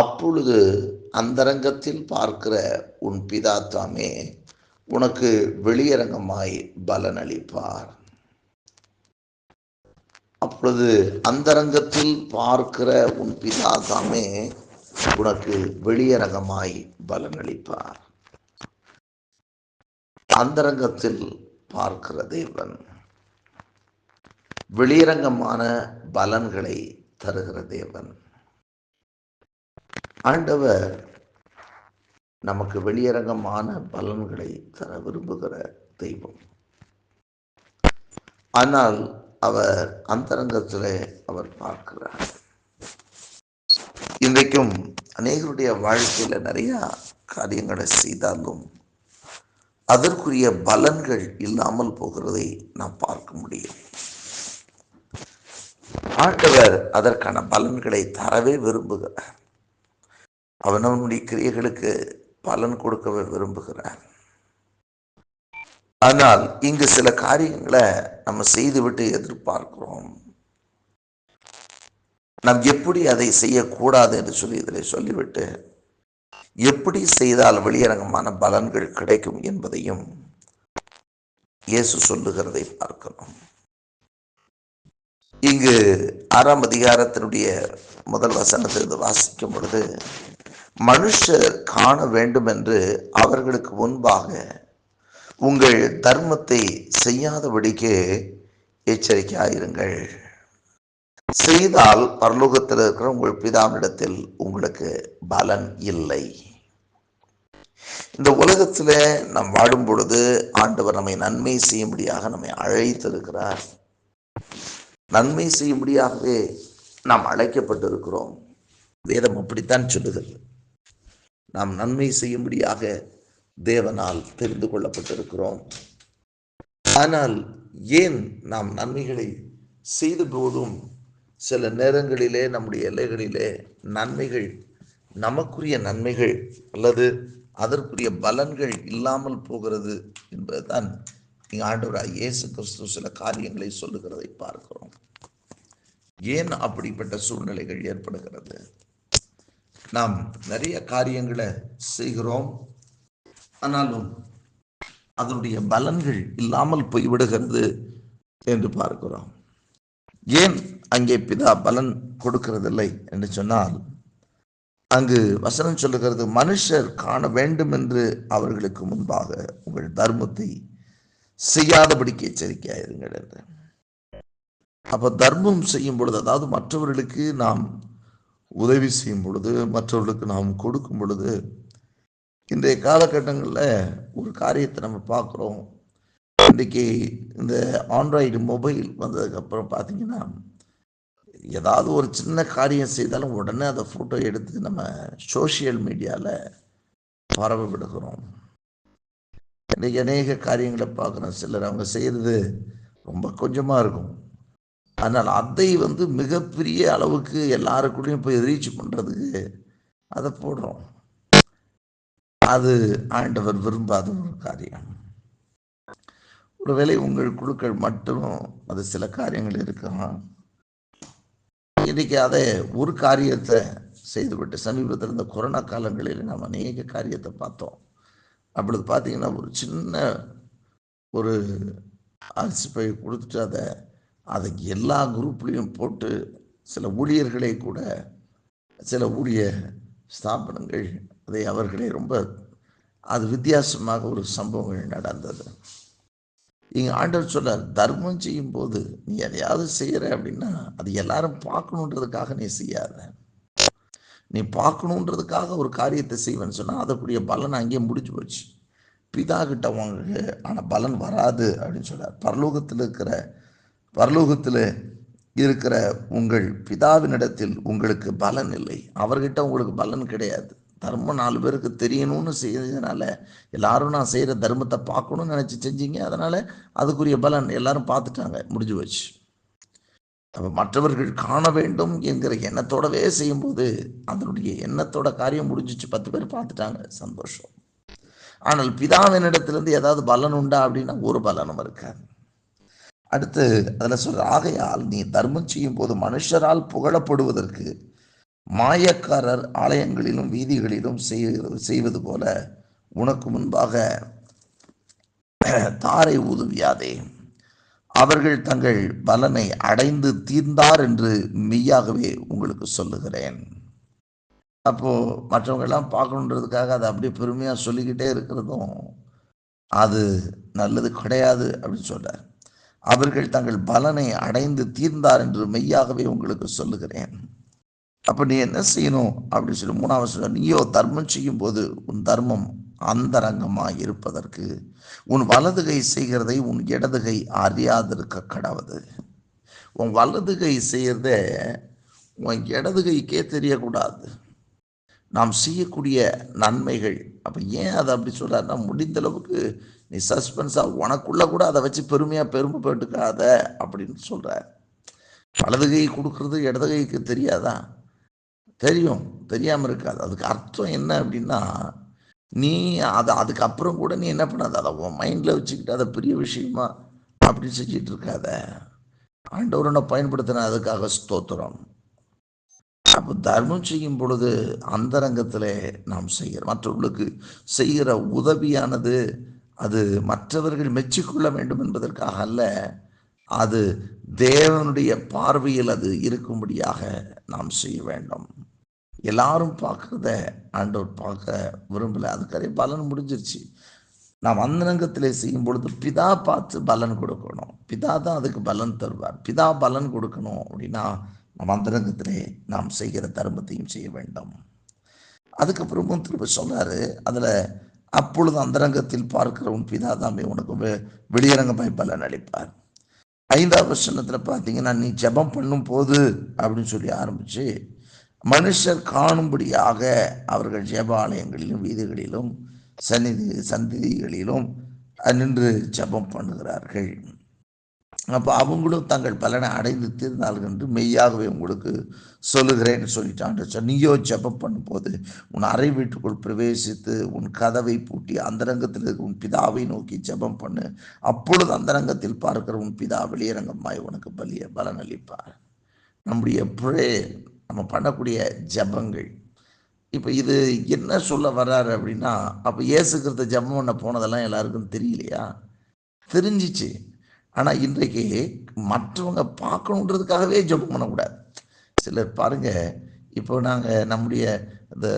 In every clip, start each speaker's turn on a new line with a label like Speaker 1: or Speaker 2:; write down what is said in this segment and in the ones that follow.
Speaker 1: அப்பொழுது அந்தரங்கத்தில் பார்க்கிற உன் பிதா தாமே உனக்கு வெளியரங்கமாய் பலனளிப்பார். அப்பொழுது அந்தரங்கத்தில் பார்க்கிற உன் பிதா தாமே உனக்கு வெளியரங்கமாய் பலனளிப்பார். அந்தரங்கத்தில் பார்க்கிற தேவன் வெளியரங்கமான பலன்களை தருகிற தேவன். ஆண்டவர் நமக்கு வெளியரங்கமான பலன்களை தர விரும்புகிற தெய்வம். ஆனால் அவர் அந்தரங்கத்திலே அவர் பார்க்கிறார். இன்றைக்கும் அநேகருடைய வாழ்க்கையில நிறைய காரியங்களை செய்தாலும் அதற்குரிய பலன்கள் இல்லாமல் போகிறதை நாம் பார்க்க முடியும். ஆண்டவர் அதற்கான பலன்களை தரவே விரும்புகிறார். அவனவனுடைய கிரியைகளுக்கு பலன் கொடுக்கவே விரும்புகிறார் ஆனால் இங்கு சில காரியங்களை நம்ம செய்துவிட்டு எதிர்பார்க்கிறோம். நாம் எப்படி அதை செய்யக்கூடாது என்று சொல்லி இதில் சொல்லிவிட்டு எப்படி செய்தால் வெளியரங்கமான பலன்கள் கிடைக்கும் என்பதையும் இயேசு சொல்லுகிறதை பார்க்கணும் இங்கு ஆறாம் அதிகாரத்தினுடைய முதல் வசனத்திலிருந்து வாசிக்கும் பொழுது மனுஷர் காண வேண்டும் என்று அவர்களுக்கு முன்பாக உங்கள் தர்மத்தை செய்யாதபடிக்கு எச்சரிக்கையாயிருங்கள். செய்தால் பரலோகத்தில் இருக்கிற உங்கள் பிதாவிடத்தில் உங்களுக்கு பலன் இல்லை. இந்த உலகத்தில் நாம் வாடும் பொழுது ஆண்டவர் நம்மை நன்மை செய்யும்படியாக நம்மை அழைத்திருக்கிறார். நன்மை செய்யும்படியாகவே நாம் அழைக்கப்பட்டிருக்கிறோம். வேதம் அப்படித்தான் சொல்லுகிறது. நாம் நன்மை செய்யும்படியாக தேவனால் தெரிந்து கொள்ளப்பட்டிருக்கிறோம். ஆனால் ஏன் நாம் நன்மைகளை செய்த போதும்? சில நேரங்களிலே நம்முடைய எல்லைகளிலே நன்மைகள் நமக்குரிய நன்மைகள் அல்லது அதற்குரிய பலன்கள் இல்லாமல் போகிறது என்பதுதான் இங்கே ஆண்டவராக இயேசு கிறிஸ்து சில காரியங்களை சொல்லுகிறதை பார்க்கிறோம். ஏன் அப்படிப்பட்ட சூழ்நிலைகள் ஏற்படுகிறது? நாம் நிறைய காரியங்களை செய்கிறோம். ஆனாலும் அதனுடைய பலன்கள் இல்லாமல் போய்விடுகிறது என்று பார்க்கிறோம். ஏன் அங்கே பிதா பலன் கொடுக்கிறதில்லை என்று சொன்னால் அங்கு வசனம் சொல்லுகிறது மனுஷர் காண வேண்டும் என்று அவர்களுக்கு முன்பாக உங்கள் தர்மத்தை செய்யாதபடிக்கு எச்சரிக்கையாயிருங்கள் என்று. அப்போ தர்மம் செய்யும் பொழுது அதாவது மற்றவர்களுக்கு நாம் உதவி செய்யும் பொழுது மற்றவர்களுக்கு நாம் கொடுக்கும் பொழுது இன்றைய காலகட்டங்களில் ஒரு காரியத்தை நம்ம பார்க்குறோம். இன்றைக்கி இந்த ஆண்ட்ராய்டு மொபைல் வந்ததுக்கப்புறம் பார்த்தீங்கன்னா ஏதாவது ஒரு சின்ன காரியம் செய்தாலும் உடனே அதை ஃபோட்டோ எடுத்து நம்ம சோஷியல் மீடியாவில் பரவ விடுகிறோம். இன்றைக்கி அநேக காரியங்களை பார்க்குறோம். சிலர் அவங்க செய்கிறது ரொம்ப கொஞ்சமாக இருக்கும். அதனால் அதை வந்து மிகப்பெரிய அளவுக்கு எல்லாருக்குள்ளேயும் போய் ரீச் பண்ணுறதுக்கு அதை போடுறோம். அது ஆண்டவர் விரும்பாத ஒரு காரியம். ஒருவேளை உங்கள் குழுக்கள் மட்டும் அது சில காரியங்கள் இருக்கலாம். இன்னைக்கு அதை ஒரு காரியத்தை செய்துவிட்டு சமீபத்தில் இந்த கொரோனா காலங்களில் நாம் அநேக காரியத்தை பார்த்தோம். அப்பொழுது பார்த்தீங்கன்னா ஒரு சின்ன ஒரு அரிசி பை கொடுத்துட்டு அதை அதை எல்லா குரூப்லேயும் போட்டு சில ஊழியர்களை கூட சில ஊழிய ஸ்தாபனங்கள் அதை அவர்களே ரொம்ப அது வித்தியாசமாக ஒரு சம்பவங்கள் நடந்தது. இங்கே ஆண்டவர் சொல்ல தர்மம் செய்யும் போது நீ எதையாவது செய்கிற அப்படின்னா அது எல்லாரும் பார்க்கணுன்றதுக்காக நீ செய்யாத. நீ பார்க்கணுன்றதுக்காக ஒரு காரியத்தை செய்வேன்னு சொன்னால் அதற்குரிய பலன் அங்கேயே முடிஞ்சு போச்சு. பிதா கிட்ட வாங்க ஆனால் பலன் வராது அப்படின்னு சொல்ல பரலோகத்தில் இருக்கிற பரலோகத்தில் இருக்கிற உங்கள் பிதாவினிடத்தில் உங்களுக்கு பலன் இல்லை. அவர்கிட்ட உங்களுக்கு பலன் கிடையாது. தர்மம் நாலு பேருக்கு தெரியணும்னு செய்யறதுனால எல்லாரும் நான் செய்கிற தர்மத்தை பார்க்கணும்னு நினச்சி செஞ்சீங்க. அதனால் அதுக்குரிய பலன் எல்லாரும் பார்த்துட்டாங்க. முடிஞ்சு போச்சு. அப்போ மற்றவர்கள் காண வேண்டும் என்கிற எண்ணத்தோடவே செய்யும்போது அதனுடைய எண்ணத்தோட காரியம் முடிஞ்சிச்சு. பத்து பேர் பார்த்துட்டாங்க. சந்தோஷம். ஆனால் பிதாவினிடத்திலேருந்து ஏதாவது பலன் உண்டா அப்படின்னா ஒரு பலனும் இருக்காது. அடுத்து அதில் சொல்ற ஆகையால் நீ தர்மம் செய்யும் போது மனுஷரால் புகழப்படுவதற்கு மாயக்காரர் ஆலயங்களிலும் வீதிகளிலும் செய்வது செய்வது போல உனக்கு முன்பாக தாரை ஊதுவியாதே. அவர்கள் தங்கள் பலனை அடைந்து தீர்ந்தார் என்று மெய்யாகவே உங்களுக்கு சொல்லுகிறேன். அப்போ மற்றவங்கெல்லாம் பார்க்கணுன்றதுக்காக அதை அப்படியே பெருமையாக சொல்லிக்கிட்டே இருக்கிறதும் அது நல்லது கிடையாது அப்படின்னு சொல்றார். அவர்கள் தங்கள் பலனை அடைந்து தீர்ந்தார் என்று மெய்யாகவே உங்களுக்கு சொல்லுகிறேன். அப்ப நீ என்ன செய்யணும்? அப்படின்னு சொல்லி மூணாவது சொல்ல நீயோ தர்மம் செய்யும் போது உன் தர்மம் அந்தரங்கமாக இருப்பதற்கு உன் வலதுகை செய்கிறதை உன் இடதுகை அறியாதிருக்க கடவுது. உன் வலதுகை செய்கிறத உன் இடதுகைக்கே தெரியக்கூடாது. நாம் செய்யக்கூடிய நன்மைகள் அப்போ ஏன் அதை அப்படி சொல்கிறாருன்னா முடிந்த அளவுக்கு நீ சஸ்பென்ஸாக உனக்குள்ள கூட அதை வச்சு பெருமையாக பெருமைப்பட்டுக்காத அப்படின்னு சொல்கிறார் வலது கை கொடுக்கறது இடது கைக்கு தெரியாதா? தெரியும். தெரியாமல் இருக்காது. அதுக்கு அர்த்தம் என்ன அப்படின்னா நீ அதை அதுக்கப்புறம் கூட நீ என்ன பண்ணாத? அதை உன் மைண்டில் வச்சுக்கிட்டு அதை பெரிய விஷயமா அப்படி செஞ்சிட்டு இருக்காத. ஆண்டவரனை பயன்படுத்தின அதுக்காக ஸ்தோத்திரம். அப்போ தர்மம் செய்யும் பொழுது அந்தரங்கத்தில் நாம் செய்கிற மற்றவர்களுக்கு செய்கிற உதவியானது அது மற்றவர்கள் மெச்சிக்கொள்ள வேண்டும் என்பதற்காக அல்ல அது தேவனுடைய பார்வையில் அது இருக்கும்படியாக நாம் செய்ய வேண்டும். எல்லாரும் பார்க்கறத ஆண்டவர் பார்க்க விரும்பலை. அதுக்கறைய பலன் முடிஞ்சிருச்சு. நாம் அந்தரங்கத்தில் செய்யும் பொழுது பிதா பார்த்து பலன் கொடுக்கணும். பிதா தான் அதுக்கு பலன் தருவார். பிதா பலன் கொடுக்கணும் அப்படின்னா நம் அந்தரங்கத்திலே நாம் செய்கிற தர்மத்தையும் செய்ய வேண்டும். அதுக்கப்புறமும் திரும்ப சொன்னார் அதில் அப்பொழுது அந்தரங்கத்தில் பார்க்கிற உன் பிதா தாமே உனக்கு வெளியரங்கமாய் பலன் அளிப்பார். ஐந்தாவது வசனத்தில் பார்த்தீங்கன்னா நீ ஜெபம் பண்ணும் போது அப்படின்னு சொல்லி ஆரம்பிச்சு மனுஷர் காணும்படியாக அவர்கள் ஜப ஆலயங்களிலும் வீதிகளிலும் சந்நிதி சந்திதிகளிலும் நின்று ஜெபம் பண்ணுகிறார்கள். அப்போ அவங்களும் தங்கள் பலனை அடைந்து தீர்ந்தார்கள் என்று மெய்யாகவே உங்களுக்கு சொல்லுகிறேன்னு சொல்லிட்டான் சார் நீயோ ஜெபம் பண்ணும்போது உன் அறை வீட்டுக்குள் பிரவேசித்து உன் கதவை பூட்டி அந்தரங்கத்தில் இருக்க உன் பிதாவை நோக்கி ஜெபம் பண்ணு. அப்பொழுது அந்தரங்கத்தில் பார்க்கிற உன் பிதா வெளியரங்கமாய் உனக்கு பலிய பலன் அளிப்பார் நம்முடைய ப்ரே நம்ம பண்ணக்கூடிய ஜெபங்கள். இப்போ இது என்ன சொல்ல வர்றாரு அப்படின்னா அப்போ இயேசுக்கிறத ஜெபம் பண்ண போனதெல்லாம் எல்லாருக்கும் தெரியலையா? தெரிஞ்சிச்சு. ஆனால் இன்றைக்கு மற்றவங்க பார்க்கணுன்றதுக்காகவே ஜெபம் பண்ணக்கூடாது. சிலர் பாருங்கள் இப்போ நாங்கள் நம்முடைய இந்த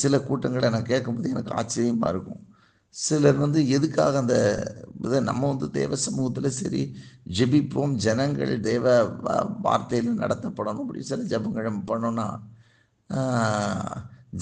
Speaker 1: சில கூட்டங்களை நான் கேட்கும்போது எனக்கு ஆச்சரியமாக இருக்கும். சிலர் வந்து எதுக்காக அந்த இதை நம்ம வந்து தேவ சமூகத்தில் சரி ஜெபிப்போம் ஜனங்கள் தேவ வார்த்தையில் நடத்தப்படணும் அப்படி சில ஜெபங்கள் பண்ணோன்னா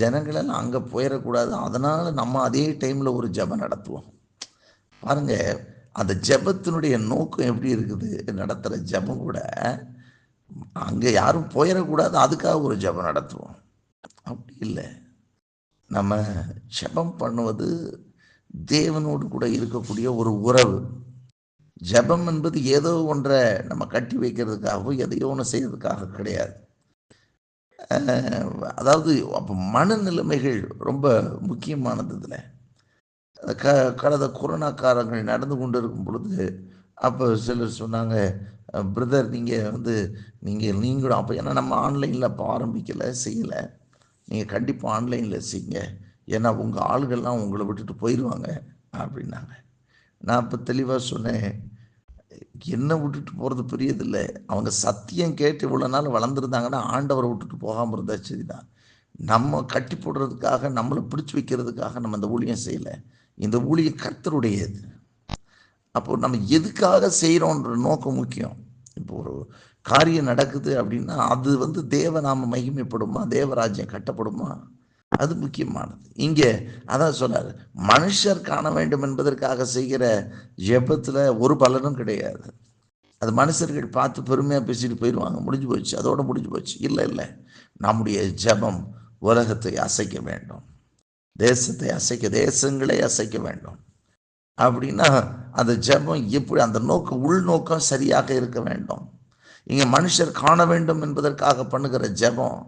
Speaker 1: ஜனங்களெல்லாம் அங்கே போயிடக்கூடாது. அதனால் நம்ம அதே டைமில் ஒரு ஜெபம் நடத்துவோம். பாருங்கள் அந்த ஜெபத்தினுடைய நோக்கம் எப்படி இருக்குது? நடத்துகிற ஜெபம் கூட அங்கே யாரும் போயிடக்கூடாது. அதுக்காக ஒரு ஜெபம் நடத்துவோம். அப்படி இல்லை. நம்ம ஜெபம் பண்ணுவது தேவனோடு கூட இருக்கக்கூடிய ஒரு உறவு. ஜெபம் என்பது ஏதோ ஒன்றை நம்ம கட்டி வைக்கிறதுக்காகவோ எதையோ ஒன்று செய்யறதுக்காக கிடையாது. அதாவது அப்போ மனநிலைமைகள் ரொம்ப முக்கியமானது இதில். க கடந்த கொரோனா காலங்கள் நடந்து கொண்டு இருக்கும் பொழுது அப்போ சிலர் சொன்னாங்க பிரதர் நீங்கள் வந்து நீங்கள் நீங்களும் அப்போ ஏன்னா நம்ம ஆன்லைனில் அப்போ ஆரம்பிக்கலை செய்யலை. நீங்கள் கண்டிப்பாக ஆன்லைனில் செய்யுங்க. ஏன்னா உங்கள் ஆளுகள்லாம் உங்களை விட்டுட்டு போயிடுவாங்க அப்படின்னாங்க. நான் இப்போ தெளிவாக சொன்னேன் என்ன விட்டுட்டு போகிறது புரியதில்லை. அவங்க சத்தியம் கேட்டு இவ்வளோ நாள் வளர்ந்துருந்தாங்கன்னா ஆண்டவரை விட்டுட்டு போகாமல் இருந்தா சரிதான். நம்ம கட்டி போடுறதுக்காக நம்மளை பிடிச்சி வைக்கிறதுக்காக நம்ம அந்த ஊழியம் செய்யலை. இந்த ஊழியம் கர்த்தருடையது. அப்போ நம்ம எதுக்காக செய்கிறோன்ற நோக்கம் முக்கியம். இப்போ ஒரு காரியம் நடக்குது அப்படின்னா அது வந்து தேவ நாம மகிமைப்படுமா? தேவராஜ்யம் கட்டப்படுமா? அது முக்கியமானது. இங்கே அதான் சொன்னார் மனுஷர் காண வேண்டும் என்பதற்காக செய்கிற ஜெபத்தில் ஒரு பலனும் கிடையாது. அது மனுஷர்கள் பார்த்து பெருமையாக பேசிட்டு போயிடுவாங்க முடிஞ்சு போச்சு. அதோட முடிஞ்சு போச்சு. இல்லை இல்லை. நம்முடைய ஜெபம் உலகத்தை அசைக்க வேண்டும். தேசத்தை அசைக்க தேசங்களே அசைக்க வேண்டும். அப்படின்னா அந்த ஜெபம் எப்படி அந்த நோக்கம் உள்நோக்கம் சரியாக இருக்க வேண்டும். இங்கே மனுஷர் காண வேண்டும் என்பதற்காக பண்ணுகிற ஜெபம்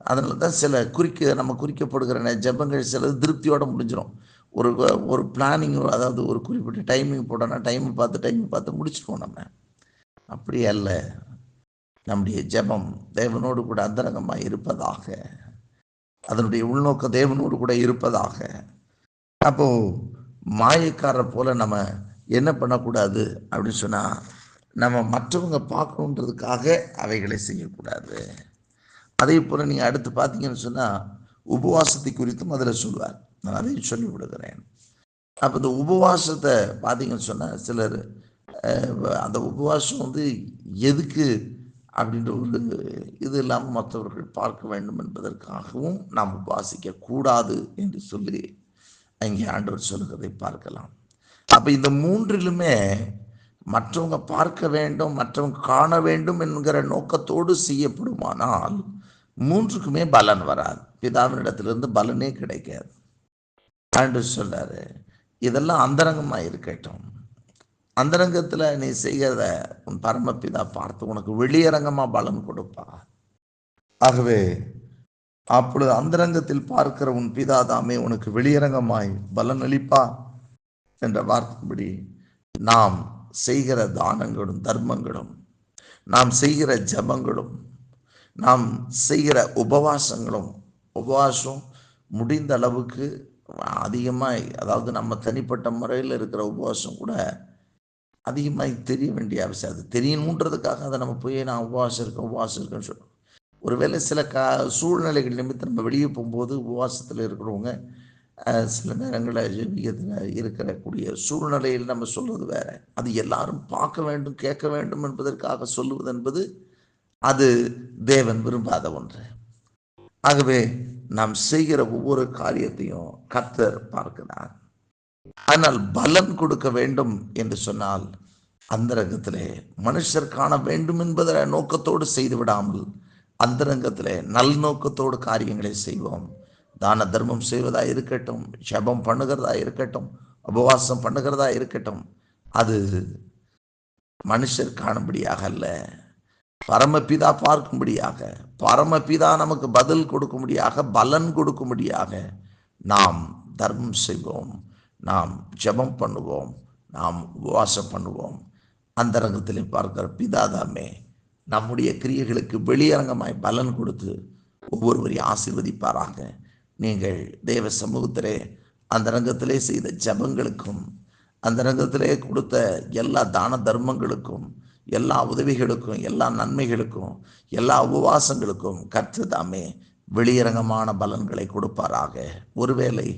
Speaker 1: அதனால தான் சில குறிக்க நம்ம குறிக்கப்படுகிற ஜபங்கள் ஜெபங்கள் சில திருப்தியோடு முடிஞ்சிடும் ஒரு ஒரு பிளானிங் அதாவது ஒரு குறிப்பிட்ட டைமிங் போட்டோன்னா டைம் பார்த்து டைம் பார்த்து முடிச்சிடுவோம் நம்ம. அப்படி அல்ல. நம்முடைய ஜெபம் தேவனோடு கூட அந்தரங்கமாக இருப்பதாக அதனுடைய உள்நோக்க தேவனோடு கூட இருப்பதாக. அப்போ மாயக்காரர் போல நம்ம என்ன பண்ணக்கூடாது? அப்படின்னு சொன்னா நம்ம மற்றவங்க பார்க்கணுன்றதுக்காக அவைகளை செய்யக்கூடாது. அதே போல நீங்க அடுத்து பார்த்தீங்கன்னு சொன்னா உபவாசத்தை குறித்தும் அதில் சொல்வார். நான் அதையும் சொல்லி விடுகிறேன் அப்போ இந்த உபவாசத்தை பார்த்தீங்கன்னு சொன்னால் சிலர் அந்த உபவாசம் வந்து எதுக்கு அப்படின்ற ஒரு இது இல்லாமல் மற்றவர்கள் பார்க்க வேண்டும் என்பதற்காகவும் நாம் உபாசிக்க கூடாது என்று சொல்லி அங்கே ஆண்டவர் சொல்லுகிறதை பார்க்கலாம். அப்போ இந்த மூன்றிலுமே மற்றவங்க பார்க்க வேண்டும் மற்றவங்க காண வேண்டும் என்கிற நோக்கத்தோடு செய்யப்படுமானால் மூன்றுக்குமே பலன் வராது. பிதாவினிடத்திலிருந்து பலனே கிடைக்காது. ஆண்டு சொல்றாரு இதெல்லாம் அந்தரங்கமாக இருக்கட்டும். அந்தரங்கத்தில் நீ செய்கிறத உன் பரமபிதா பார்த்து உனக்கு வெளியரங்கமாக பலன் கொடுப்பா. ஆகவே அப்பொழுது அந்தரங்கத்தில் பார்க்கிற உன் பிதா தாமே உனக்கு வெளியரங்கமாய் பலன் அளிப்பா என்ற வார்த்தைப்படி நாம் செய்கிற தானங்களும் தர்மங்களும் நாம் செய்கிற ஜெபங்களும் நாம் செய்கிற உபவாசங்களும் உபவாசம் முடிந்த அளவுக்கு அதிகமாய் அதாவது நம்ம தனிப்பட்ட முறையில் இருக்கிற உபவாசம் கூட அதிகமாக தெரிய வேண்டிய அவசியம். அது தெரியணுன்றதுக்காக அதை நம்ம போய் நான் உபவாசம் இருக்கேன் உபவாசம் இருக்கேன்னு சொல்லுவோம் ஒருவேளை சில கா சூழ்நிலைகள் நிமித்தம் நம்ம வெளியே போகும்போது உபவாசத்தில் இருக்கிறவங்க சில நேரங்களில் ஜெபிக்கிறதுல இருக்கக்கூடிய சூழ்நிலையில் நம்ம சொல்வது வேற. அது எல்லாரும் பார்க்க வேண்டும் கேட்க வேண்டும் என்பதற்காக சொல்லுவது என்பது அது தேவன் விரும்பாத ஒன்று. ஆகவே நாம் செய்கிற ஒவ்வொரு காரியத்தையும் கத்தர் பார்க்கிறார். ஆனால் பலன் கொடுக்க வேண்டும் என்று சொன்னால் அந்தரங்கத்திலே மனுஷர் காண வேண்டும் என்பதை நோக்கத்தோடு செய்து விடாமல் அந்தரங்கத்திலே நல் நோக்கத்தோடு காரியங்களை செய்வோம். தான தர்மம் செய்வதா இருக்கட்டும் ஷபம் பண்ணுகிறதா இருக்கட்டும் உபவாசம் பண்ணுகிறதா இருக்கட்டும் அது மனுஷர் காணும்படியாக அல்ல. பரமபிதா பார்க்கும்படியாக பரமபிதா நமக்கு பதில் கொடுக்கும்படியாக பலன் கொடுக்கும்படியாக நாம் தர்மம் செய்வோம். நாம் ஜெபம் பண்ணுவோம் நாம் உபவாசம் பண்ணுவோம். அந்தரங்கத்திலே பார்க்கிற பிதாதாமே நம்முடைய கிரியைகளுக்கு வெளியரங்கமாய் பலன் கொடுத்து ஒவ்வொருவரையும் ஆசீர்வதிப்பாராக. நீங்கள் தேவ சமூகத்திலே அந்த ரங்கத்திலே செய்த ஜெபங்களுக்கும் அந்த ரங்கத்திலே கொடுத்த எல்லா தான தர்மங்களுக்கும் எல்லா உதவிகளுக்கும் எல்லா நன்மைகளுக்கும் எல்லா உபவாசங்களுக்கும் கற்று தாமே வெளியரங்கமான பலன்களை கொடுப்பாராக. ஒருவேளை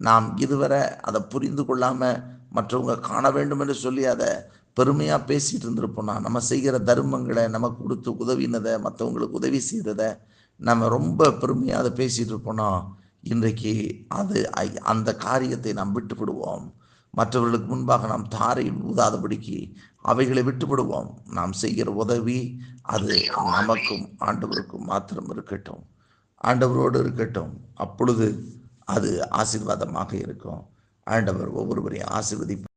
Speaker 1: நாம் இதுவரை அதை புரிந்து கொள்ளாமல் மற்றவங்க காண வேண்டும் என்று சொல்லி அதை பெருமையாக பேசிட்டு இருந்திருப்போம்னா நம்ம செய்கிற தர்மங்களை நம்ம கொடுத்து உதவினதை மற்றவங்களுக்கு உதவி செய்ததை நம்ம ரொம்ப பெருமையாக அதை பேசிகிட்டு இருப்போம்னா இன்றைக்கு அது ஐ- அந்த காரியத்தை நாம் விட்டுவிடுவோம். மற்றவர்களுக்கு முன்பாக நாம் தாரை ஊதாதபடிக்கு அவைகளை விட்டு விடுவோம் நாம் செய்கிற உதவி அது நமக்கும் ஆண்டவருக்கும் மாத்திரம் இருக்கட்டும். ஆண்டவரோடு இருக்கட்டும். அப்பொழுது அது ஆசீர்வாதமாக இருக்கும். ஆண்டவர் ஒவ்வொருவரையும் ஆசீர்வதி